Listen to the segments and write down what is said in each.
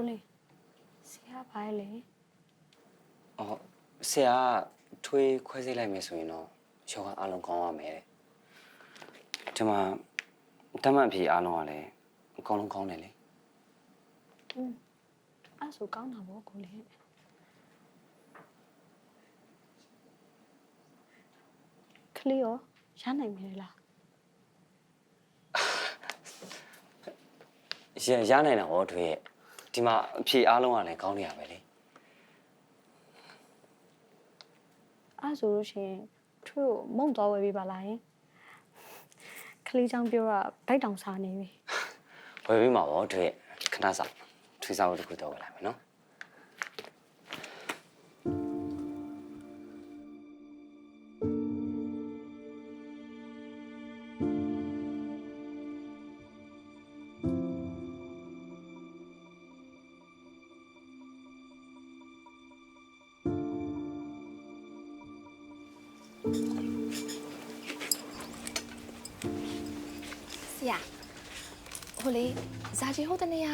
ကိုလေးဆရာဘာလဲအော်ဆရာကထွေးခွဲစိတ်လိုက်မယ်ဆိုရင်တော့ယောဂအလုံးကောင်းရမယ်တဲ့ဒီမှာတမန်အဖြေအလုံးကလည်းအကောင်းလုံးကောင်းတယ်လေอืมအဲ့ဆိုကောင်းတာပေါ့ကိုလေးကလေးရောရနိုင်မယ်လားရရနိုင်တာဟောထွေးရဲ့ ဒီမှာအဖြေအလုံးကလည်းကောင်းနေရပဲလေအဲ့ဆိုလို့ရှိရင်သူ့ကိုမုံသွားဝယ်ပေးပါလားယင်ကလေးချောင်းပြောတာဗိုက်တောင်စားနေပြီဝယ်ပြီးမှာပေါ့ထွေးရဲ့ခဏစားထွေးစားဖို့တစ်ခုတော့ဝယ်လိုက်မယ်နော် ဆရာဟိုလေဇာကြီးဟိုတနေ့က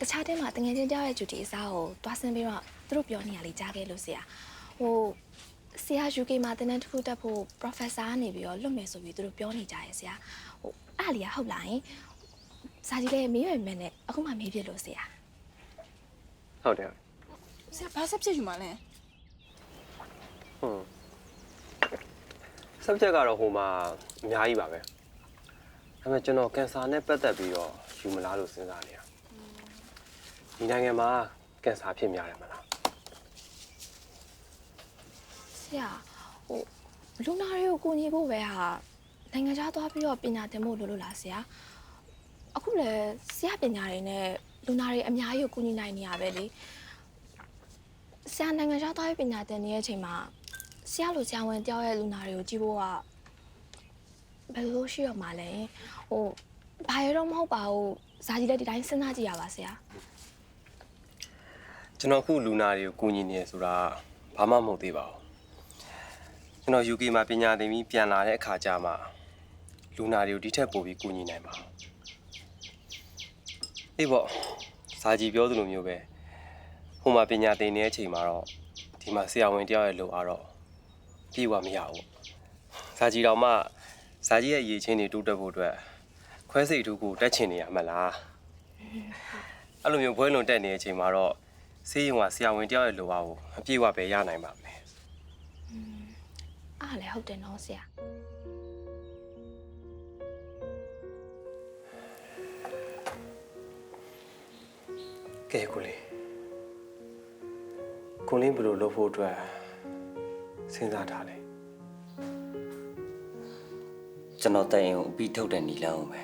တခြားတင်းမှာတငယ်ချင်းတယောက်ရဲ့ဂျူတီအစားကိုတွားဆင်းပြီးတော့သူတို့ပြောနေရလေကြားခဲ့လို့ဆရာဟိုဆရာ UK မှာတင်းတန်းတစ်ခုတက်ဖို့ professor ကနေပြီးတော့လွတ်မယ်ဆိုပြီးသူတို့ပြောနေကြရဲ့ဆရာဟိုအဲ့လေကဟုတ်လားယင်ဇာကြီးလည်းမေးရမယ်နဲ့အခုမှမေးပြလို့ဆရာဟုတ်တယ်ဆရာဘာဆက်ဖြစ်ယူမှာလဲဟုတ် subject ကတော့ဟိုမှာအများကြီးပါပဲဒါ ပေမဲ့ကျွန်တော်ကင်ဆာနဲ့ပတ်သက်ပြီးတော့ယူမလားလို့စဉ်းစားနေတာဒီနိုင်ငံမှာကင်ဆာဖြစ်များတယ်မလားဆရာဟိုလူနာတွေကိုကူညီဖို့ပဲဟာနိုင်ငံခြားသွားပြီးတော့ပညာသင်ဖို့လိုလို့လားဆရာအခုလည်းဆရာပညာတွေနဲ့လူနာတွေအများကြီးကိုကူညီနိုင်နေရပဲလေဆရာနိုင်ငံခြားသွားပြီးပညာသင်နေတဲ့အချိန်မှာဆရာလိုဆရာဝန်တယောက်ရဲ့လူနာတွေကိုကြည့်ဖို့က ဘယ်လိုရှိရမှာလဲဟိုဘာရတော့မဟုတ်ပါဘူးဇာကြီးလည်းဒီတိုင်းစဉ်းစားကြည့်ရပါဆရာကျွန်တော်အခုလူနာတွေကိုကူညီနေရဆိုတာဘာမှမဟုတ်သေးပါဘူးကျွန်တော် UK မှာပညာသင်ပြီးပြန်လာတဲ့အခါကျမှလူနာတွေကိုဒီထက်ပိုပြီးကူညီနိုင်ပါအေးပေါ့စာကြည့်ပြောသလိုမျိုးပဲဟိုမှာပညာသင်နေတဲ့အချိန်မှာတော့ဒီမှာဆရာဝန်တယောက်ရဲ့လိုအားတော့ပြေဝမရဘူးပေါ့စာကြည့်တော့မှ စာကြည့်ရဲ့ရည်ချင်းတွေတိုးတက်ဖို့အတွက်ခွဲစိတ်တူကိုတက်ချင်နေရမလားအဲ့လိုမျိုးဘွဲလွန်တက်နေတဲ့အချိန်မှာတော့ဆေးရုံကဆရာဝန်တယောက်ရဲ့လိုပါကိုအပြည့်အဝပဲရနိုင်ပါမယ်အားလည်းဟုတ်တယ်နော်ဆရာကဲကိုလေးကိုလေးဘယ်လိုလုပ်ဖို့အတွက်စဉ်းစားထားလဲ ကျွန်တော်တိုင်အောင်အပြီးထုတ်တဲ့နီလန်းအောင်ပဲ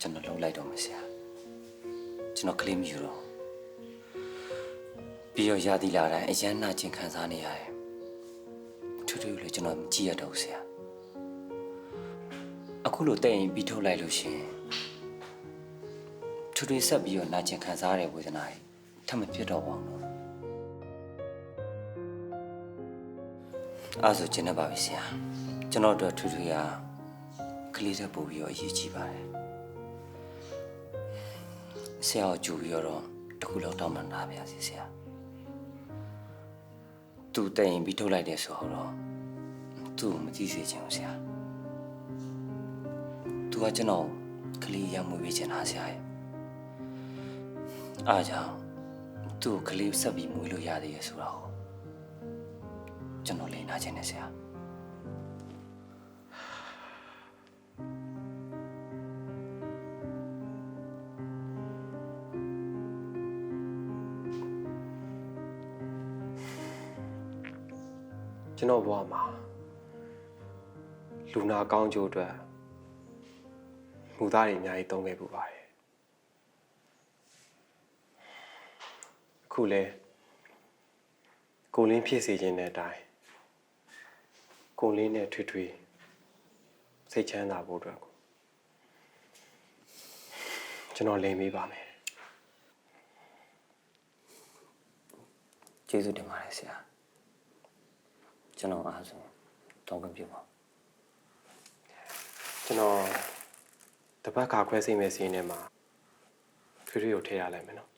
ကျွန်တော်လုံးလိုက်တော့မယ်ဆရာကျွန်တော်ကလေးမယူတော့ပြီးတော့ရာသီလာတိုင်းအရန်နာကျင်ခံစားနေရတယ်ထူးထူးလေးကျွန်တော်မကြည့်ရတော့ဘူးဆရာအခုလိုတိုင်ရင်ပြီးထုတ်လိုက်လို့ရှရင်ထူးထူးဆက်ပြီးတော့နာကျင်ခံစားရတဲ့ဝေဒနာတွေထပ်မဖြစ်တော့ပါဘူးနော်အဲ့ဒါဆိုကျင်းနေပါပြီဆရာ ကျွန်တော်တို့ထူးထူးရကလေးတဲ့ပို့ပြီးတော့အရေးကြီးပါတယ်ဆရာကိုကြူပြီးတော့တခုလောက်တောင်းမှနာပါစီဆရာသူတိုင်ရင်ပြီးထုတ်လိုက်တယ်ဆိုတော့သူ့ကိုမကြည့်စေချင်ဘူးဆရာသူကကျွန်တော်ကလေးရမွေးပေးချင်တာဆရာရဲ့အားကြောင့်သူ့ကိုကလေးဆက်ပြီးမွေးလို့ရသေးရဲ့ဆိုတော့ကျွန်တော်လိန်နာချင်တယ်ဆရာ ကျွန်တော်ဘဝမှာလူနာကောင်းကျိုးအတွက်မူသားတွေအများကြီးတုံးခဲ့ပူပါတယ်အခုလဲကိုလင်းဖြစ်စေခြင်းတဲ့အတိုင်းကိုလင်းနဲ့ထွေထွေစိတ်ချမ်းသာဖို့အတွက်ကိုကျွန်တော်လိမ်ပေးပါမယ်ကျေးဇူးတင်ပါတယ်ဆရာ ကျွန်တော်အားဆုံးတောင်းခွင့်ပြုပါကျွန်တော်တပတ်ခါခွဲစိတ်မဲ့စီးနေမှာထွေထွေကိုထည့်ရလိုက်မယ်နော်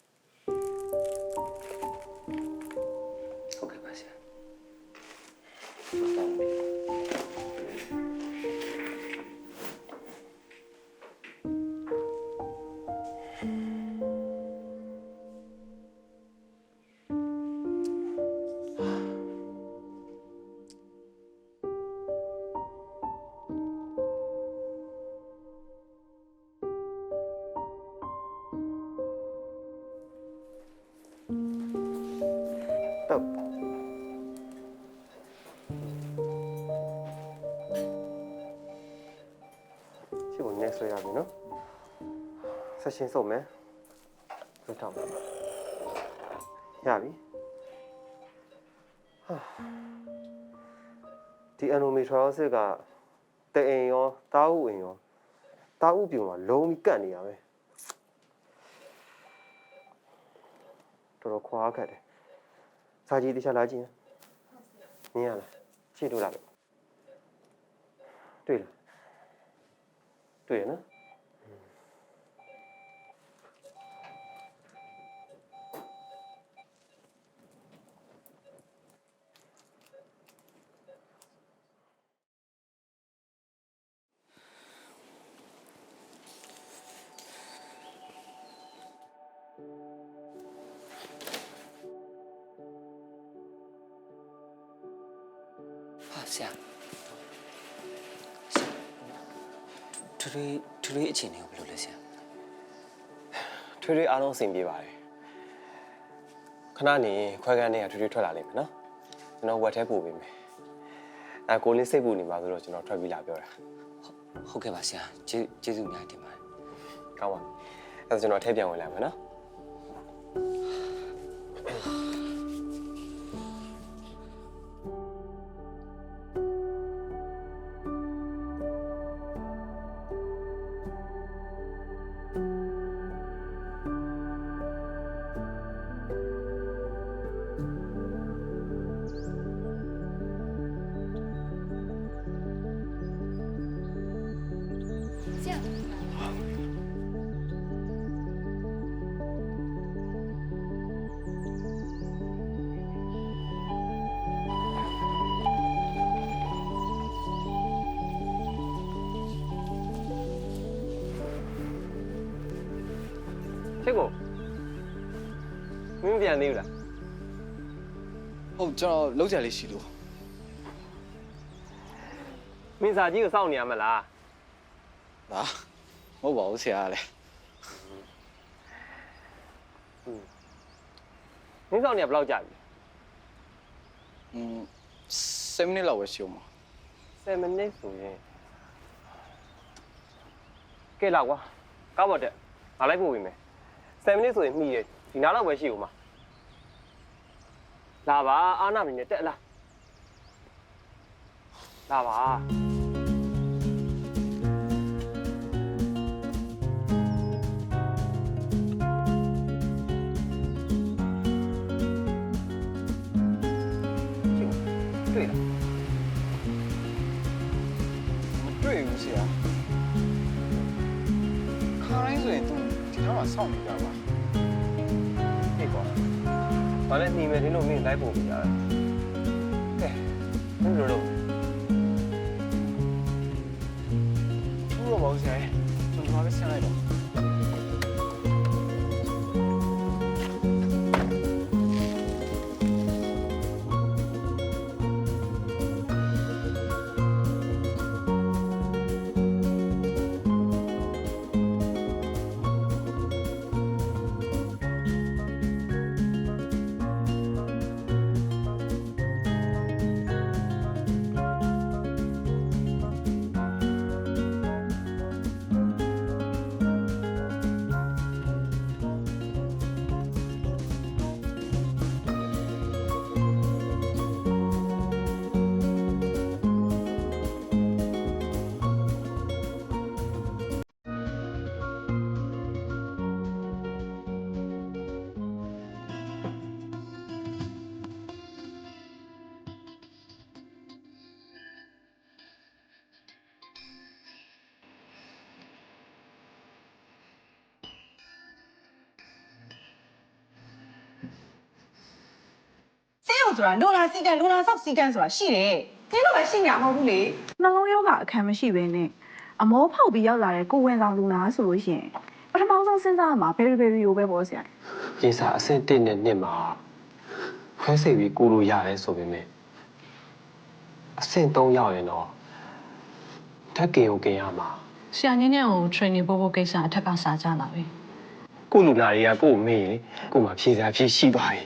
ဆက်ရှင်စုံမယ်ဆွဲတော့မယ်ရပြီဟာဒီအန်နိုမီထရောစစ်ကတအိမ်ရောတာဥအိမ်ရောတာဥပြုံမှာလုံးပြီးကတ်နေရပဲတော်တော်ခွာခတ်တယ်စာကြီးတခြားလာကြည့်။မြင်ရလား။ရှေ့တို့လာလို့။တွေ့လား။တွေ့ရနော်။ ဆရာဆရာထွေထွေထွေအခြေအနေကိုဘယ်လိုလဲဆရာထွေးထွေးအားလုံးအဆင်ပြေပါတယ်ခဏနေခွဲခန်းထဲကထွေးထွေးထွက်လာလိမ့်မယ်နော်ကျွန်တော်ဝက်ထဲပို့ပေးမယ်အဲကိုလင်းစိတ်ပူနေပါဆိုတော့ကျွန်တော်ထွက်ပြီးလာပြောတာဟုတ်ကဲ့ပါဆရာကျေးကျေးဇူးအများကြီးတင်ပါတယ်ကောင်းပါအဲဒါကျွန်တော်ထဲပြန်ဝင်လာမယ်နော် ချစ်ကိုမင်းမပြန်သေးဘူးလားဟုတ်ကျွန်တော်လောက်ကြလေးရှိလို့မင်းစာကြီးကိုစောင့်နေရမလားဒါမဟုတ်ပါဘူးဆရာလည်းမင်းစောင့်နေရဘယ်လောက်ကြာပြီอืม7မိနစ်လောက်ပဲရှိအောင်ပါ7 minutes ဆိုရင်ကဲလာကွာကောက်ပါတဲ့ငါလိုက်ပို့ပေးမယ် 7 minutes ဆိုရင်မှီတယ်ဒီနားတော့ပဲရှိဦးမှာလာပါအာနာမင်းနဲ့တက်လာလာပါ ဘာလဲနေမယ်တင်းလို့မင်းလိုက်ပို့ပေးရတယ်ကဲမင်းတို့တော့ဘူးတော့ပါဘူးဆရာကျွန်တော်ကဆင်းလိုက်တော့ ဆိုတာလိုလာစီကန်လိုလာဆောက်စီကန်ဆိုတာရှိတယ်နင်တို့ပဲရှိညာမဟုတ်ဘူးလေနှလုံးရောဂါအခမ်းမရှိဘဲနဲ့အမောဖောက်ပြီးရောက်လာတဲ့ကိုဝင်ဆောင်လူနာဆိုလို့ရှိရင်ပထမဆုံးစဉ်းစားရမှာဘယ်လိုဘယ်လိုပဲပေါ့ဆရာကိစ္စအဆင့်1နဲ့2မှာခွဲစိတ်ပြီးကိုလိုရတယ်ဆိုပေမဲ့အဆင့်3ရောက်ရင်တော့ထက်ကင်ကိုကင်ရမှာဆရာညင်းညံကို training ပို့ဖို့ကိစ္စအထက်ကစာကြလာပြီကိုလူနာတွေကကိုကိုမေးရင်ကို့မှာဖြေစားဖြေရှိသွားပြီ